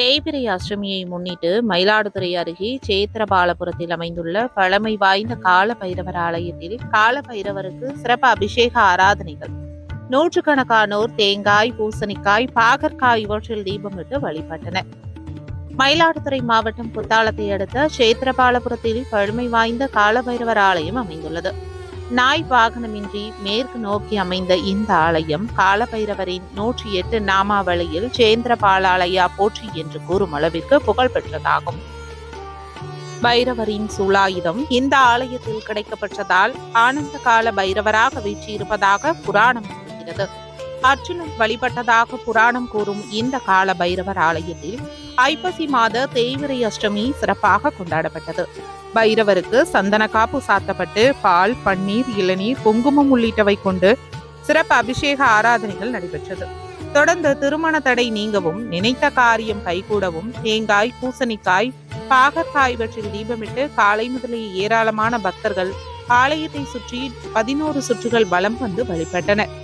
தேய்பிரை அஷ்டமியை முன்னிட்டு மயிலாடுதுறை அருகே சேத்திரபாலபுரத்தில் அமைந்துள்ள பழமை வாய்ந்த கால பைரவர் ஆலயத்தில் கால பைரவருக்கு சிறப்பு அபிஷேக ஆராதனைகள். நூற்றுக்கணக்கானோர் தேங்காய் பூசணிக்காய் பாகற்காய் இவற்றில் தீபமிட்டு வழிபட்டனர். மயிலாடுதுறை மாவட்டம் குத்தாலத்தை அடுத்த சேத்திரபாலபுரத்தில் பழமை வாய்ந்த காலபைரவர் ஆலயம் அமைந்துள்ளது. நாய் வாகனமின்றி மேற்கு நோக்கி அமைந்த இந்த ஆலயம் காலபைரவரின் நூற்றி எட்டு நாமாவளியில் சேந்திரபாலாலயா போற்றி என்று கூறும் அளவிற்கு புகழ் பெற்றதாகும். பைரவரின் சூலாயுதம் இந்த ஆலயத்தில் கிடைக்கப்பெற்றதால் ஆனந்த கால பைரவராக வீற்றிருப்பதாக புராணம் கூறுகிறது. அர்ஜுனன் வழிபட்டதாக புராணம் கூறும் இந்த கால பைரவர் ஆலயத்தில் ஐப்பசி மாத தேய்விரை அஷ்டமி சிறப்பாக கொண்டாடப்பட்டது. பைரவருக்கு சந்தன காப்பு சாத்தப்பட்டு பால் பன்னீர் இளநீர் குங்குமம் உள்ளிட்டவை கொண்டு சிறப்பு அபிஷேக ஆராதனைகள் நடைபெற்றது. தொடர்ந்து திருமண தடை நீங்கவும் நினைத்த காரியம் கைகூடவும் தேங்காய் பூசணிக்காய் பாகற்காய் இவற்றில் தீபமிட்டு காலை முதலே ஏராளமான பக்தர்கள் ஆலயத்தை சுற்றி பதினோரு சுற்றுகள் வலம் வந்து வழிபட்டனர்.